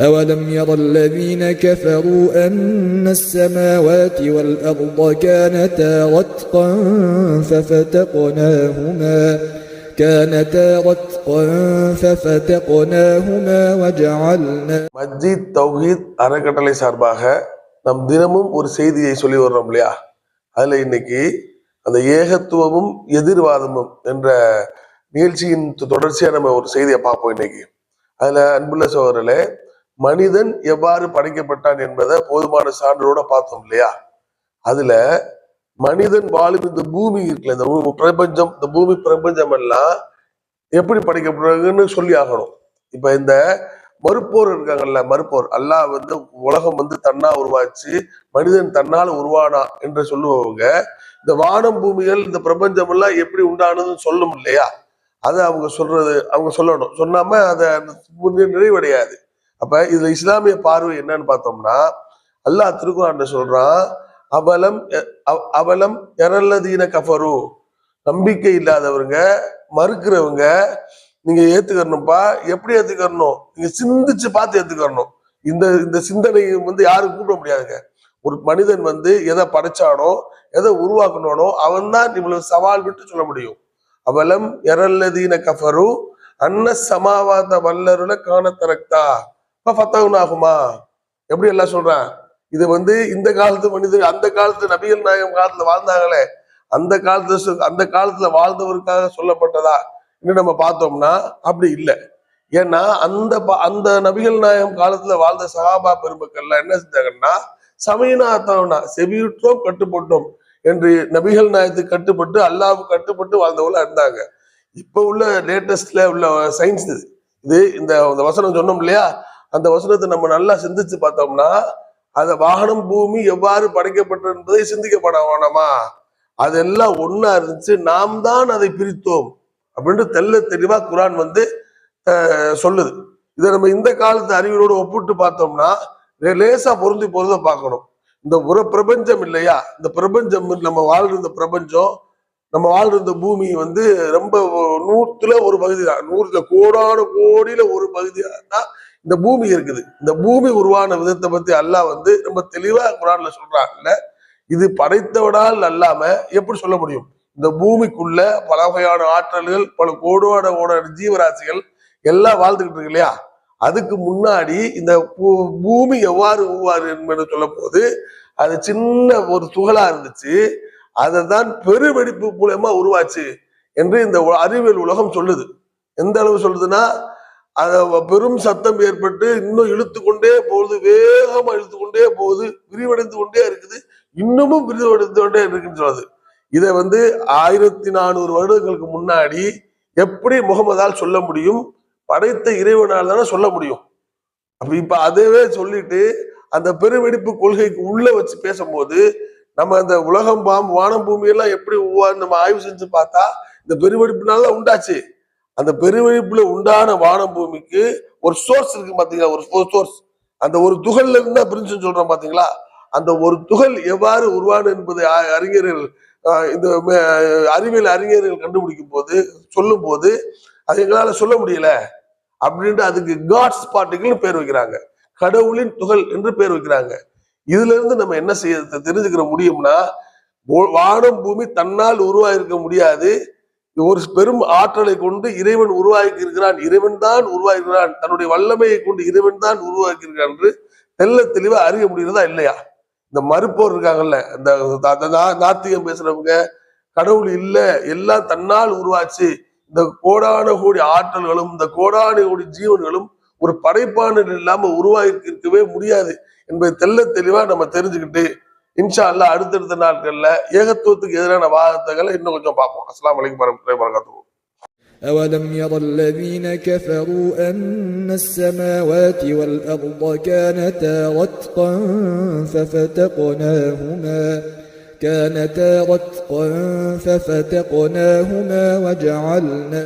أولم ير الذين كفروا أن السماوات والأرض كانتا رتقا ففتقناهما كانتا رتقا ففتقناهما وجعلنا மஸ்ஜித் தௌஹீத் அறக்கட்டளை சார்பாக நம் தினமும் ஒரு செய்தியை சொல்லி வர்றோம் இல்லையா அதுல இன்னைக்கு அந்த ஏகத்துவமும் எதிர்வாதமும் என்ற நிகழ்ச்சியின் தொடர்ச்சியா நம்ம ஒரு செய்தியை பார்ப்போம் இன்னைக்கு அதுல அன்புள்ள சோதரர்களே மனிதன் எவ்வாறு படைக்கப்பட்டான் என்பதை போதுமான சான்றோட பார்த்தோம் இல்லையா? அதுல மனிதன் வாழும் இந்த பூமி இருக்குல்ல இந்த பிரபஞ்சம் இந்த பூமி பிரபஞ்சம் எல்லாம் எப்படி படைக்கப்படுறதுன்னு சொல்லி ஆகணும். இப்ப இந்த மறுப்போர் இருக்காங்கல்ல மறுப்போர். அல்லாஹ் வந்து உலகம் வந்து தன்னா உருவாச்சு மனிதன் தன்னால் உருவானா என்று சொல்லுவவங்க இந்த வானம் பூமிகள் இந்த பிரபஞ்சம் எல்லாம் எப்படி உண்டானதுன்னு சொல்லும் இல்லையா? அதை அவங்க சொல்றது அவங்க சொல்லணும். சொன்னாம அதை நிறைவடையாது. அப்ப இதுல இஸ்லாமிய பார்வை என்னன்னு பார்த்தோம்னா அல்லாஹ் திருக்குறான்ல சொல்றான் அவலம் அவலம் எரல்லதீன கஃபரு. நம்பிக்கை இல்லாதவங்க மறுக்கிறவங்க நீங்க ஏத்துக்கணும்ப்பா எப்படி ஏத்துக்கணும் நீங்க சிந்திச்சு பார்த்து ஏத்துக்கணும் இந்த இந்த சிந்தனை வந்து யாரும் கூப்பிட முடியாதுங்க. ஒரு மனிதன் வந்து எதை படைச்சானோ எதை உருவாக்கணும்னோ அவன் தான் இவ்வளவு சவால் விட்டு சொல்ல முடியும். அவலம் எரல்லதீன கஃபரு அன்ன சமாவாத வல்லருல காண ஃபத்தாகுன்னு ஆகுமா? எப்படி எல்லாம் சொல்றான்? இது வந்து இந்த காலத்து மனிதர் அந்த காலத்து நபிகள் நாயகம் காலத்துல வாழ்ந்தாங்களே அந்த காலத்துல அந்த காலத்துல வாழ்ந்தவருக்காக சொல்லப்பட்டதா? இன்னும் நம்ம பார்த்தோம்னா அப்படி இல்லை. ஏன்னா அந்த அந்த நபிகள் நாயகம் காலத்துல வாழ்ந்த சகாபா பெருமக்கள்லாம் என்ன செஞ்சாங்கன்னா சமயநாத்தவனா செவியுற்றோம் கட்டுப்பட்டோம் என்று நபிகள் நாயத்துக்கு கட்டுப்பட்டு அல்லாவுக்கு கட்டுப்பட்டு வாழ்ந்தவங்களா இருந்தாங்க. இப்ப உள்ள லேட்டஸ்ட்ல உள்ள சயின்ஸ் இது இந்த இந்த வசனம் சொன்னோம் இல்லையா? அந்த வசனத்தை நம்ம நல்லா சிந்திச்சு பார்த்தோம்னா அந்த வாகனம் பூமி எவ்வாறு படைக்கப்பட்டது என்பதை சிந்திக்கப்பட வேணாமா? அதெல்லாம் ஒன்னா இருந்துச்சு நாம் தான் அதை பிரித்தோம் அப்படின்னு தெள்ள தெளிவா குரான் வந்து சொல்லுது. இதை நம்ம இந்த காலத்து அறிவியலோடு ஒப்பிட்டு பார்த்தோம்னா லேசா பொருந்தி போறத பார்க்கணும். இந்த ஒரு பிரபஞ்சம் இல்லையா? இந்த பிரபஞ்சம் நம்ம வாழ்ற இந்த பிரபஞ்சம் நம்ம வாழ்ற இந்த பூமி வந்து ரொம்ப நூற்றுல ஒரு பகுதி தான் நூறுல கோடான கோடியில ஒரு பகுதி தான் இந்த பூமி இருக்குது. இந்த பூமி உருவான விதத்தை பத்தி அல்லாஹ் வந்து ரொம்ப தெளிவா குரான்ல சொல்றாங்கல்ல இது படைத்தவனால் அல்லாம எப்படி சொல்ல முடியும்? இந்த பூமிக்குள்ள பல வகையான ஆற்றல்கள் பல கோடுவான கோடான ஜீவராசிகள் எல்லாம் வாழ்ந்துகிட்டு இருக்கு இல்லையா? அதுக்கு முன்னாடி இந்த பூ- பூமி எவ்வாறு உருவாரு என்பது சொல்ல போது அது சின்ன ஒரு துகளா இருந்துச்சு. அதை தான் பெருவெடிப்பு மூலயமா உருவாச்சு என்று இந்த அறிவியல் உலகம் சொல்லுது. எந்த அளவு சொல்லுதுன்னா அத பெரும் சத்தம் ஏற்பட்டு இன்னும் இழுத்து கொண்டே போகுது வேகமா இழுத்து கொண்டே போகுது விரிவடைந்து கொண்டே இருக்குது இன்னமும் விரிவடைந்து கொண்டே இருக்குன்னு சொல்லுது இதை வந்து ஆயிரத்தி நானூறு வருடங்களுக்கு முன்னாடி எப்படி முகமதால் சொல்ல முடியும்? படைத்த இறைவனால் தானே சொல்ல முடியும். அப்ப இப்ப அதவே சொல்லிட்டு அந்த பெருவெடிப்பு கொள்கைக்கு உள்ள வச்சு பேசும்போது நம்ம அந்த உலகம் பாம் வானம் பூமி எல்லாம் எப்படி நம்ம ஆய்வு செஞ்சு பார்த்தா இந்த பெருவெடிப்புனால தான் உண்டாச்சு. அந்த பெருவெடிப்புல உண்டான வானம் பூமிக்கு ஒரு சோர்ஸ் இருக்கு பாத்தீங்களா? ஒரு சோர்ஸ் அந்த ஒரு துகள்ல இருந்தா தான் சொல்றோம் பாத்தீங்களா? அந்த ஒரு துகள் எவ்வாறு உருவானது என்பதை அறிஞர்கள் இந்த அறிவியல் அறிஞர்கள் கண்டுபிடிக்கும் போது சொல்லும் போது அது எங்களால சொல்ல முடியல அப்படின்ட்டு அதுக்கு காட்ஸ் பார்ட்டிகள்னு பேர் வைக்கிறாங்க. கடவுளின் துகள் என்று பேர் வைக்கிறாங்க. இதுல இருந்து நம்ம என்ன செய்ய தெரிஞ்சுக்கிற முடியும்னா வானம் பூமி தன்னால் உருவாயிருக்க முடியாது. ஒரு பெரும் ஆற்றலை கொண்டு இறைவன் உருவாக்கி இருக்கிறான் இறைவன் தான் உருவாக்கிறான் தன்னுடைய வல்லமையை கொண்டு இறைவன் தான் உருவாக்கி இருக்கிறான் என்று தெள்ள தெளிவா அறிய முடிகிறதா இல்லையா? இந்த மறுப்போர் இருக்காங்கல்ல இந்த அந்த நாத்திகம் பேசுறவங்க கடவுள் இல்ல எல்லாம் தன்னால் உருவாச்சு. இந்த கோடான கோடி ஆற்றல்களும் இந்த கோடான கோடி ஜீவன்களும் ஒரு படைப்பானல் இல்லாம உருவாகி இருக்கவே முடியாது என்பதை தெல்ல தெளிவா நம்ம தெரிஞ்சுக்கிட்டு இன்ஷா அல்லாஹ் அடுத்தடுத்த நாட்கள்ல ஏகத்துவத்துக்கு எதிரான வாதத்தைகளை இன்னும் கொஞ்சம் பார்ப்போம் அஸ்லாம் வலைக்கம் வரமத்துல்லாஹி வபரகாத்துஹு أولم ير الذين كفروا أن السماوات والأرض كانتا رتقا ففتقناهما كانتا رتقا ففتقناهما وجعلنا